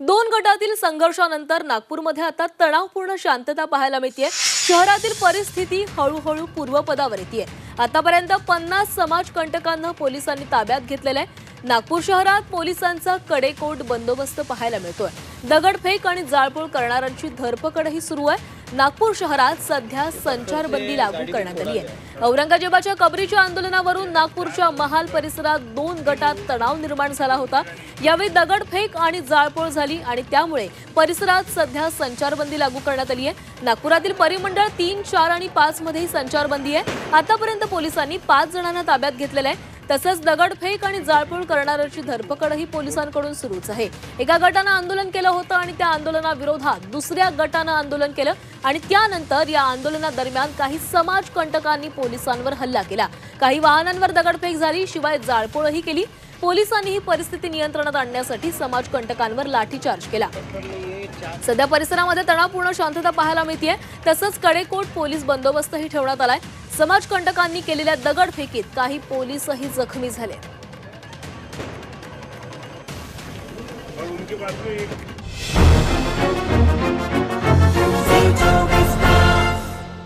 दोन गटातील संघर्षानंतर नागपूरमध्ये आता तणावपूर्ण शांतता पाहायला मिळते शहरातील परिस्थिती हळूहळू पूर्वपदावर येते आतापर्यंत पन्नास समाजकंटकांना पोलिसांनी ताब्यात घेतलेलं आहे. नागपूर शहरात पोलिसांचा कडेकोट बंदोबस्त पाहायला मिळतोय. दगडफेक आणि जाळपोळ करणाऱ्यांची धरपकडही सुरू आहे. नागपूर शहरात सध्या संचारबंदी लागू करण्यात आली आहे. औरंगजेबाच्या कबरीच्या आंदोलनावरून नागपूरच्या महाल परिसरात दोन गटात तणाव निर्माण झाला होता. यावेळी दगडफेक आणि जाळपोळ झाली आणि त्यामुळे परिसरात सध्या संचारबंदी लागू करण्यात आली आहे. नागपुरातील परिमंडळ तीन चार आणि पाच मध्ये संचारबंदी आहे. आतापर्यंत पोलिसांनी पाच जणांना ताब्यात घेतलेलं आहे. तसंच दगडफेक आणि जाळपोळ करणाऱ्याची धरपकडही पोलिसांकडून सुरूच आहे. एका गटानं आंदोलन केलं होतं आणि त्या आंदोलनाविरोधात दुसऱ्या गटानं आंदोलन केलं आणि त्यानंतर या आंदोलनादरम्यान काही समाजकंटकांनी पोलिसांवर हल्ला केला. काही वाहनांवर दगडफेक झाली शिवाय जाळपोळही केली. पोलिसांनी ही परिस्थिती नियंत्रणात आणण्यासाठी समाजकंटकांवर लाठीचार्ज केला. सध्या परिसरामध्ये तणावपूर्ण शांतता पाहायला मिळतीये. तसंच कडेकोट पोलीस बंदोबस्तही ठेवण्यात आलाय. समाजकंटकांनी केलेल्या दगडफेकीत काही पोलीसही जखमी झाले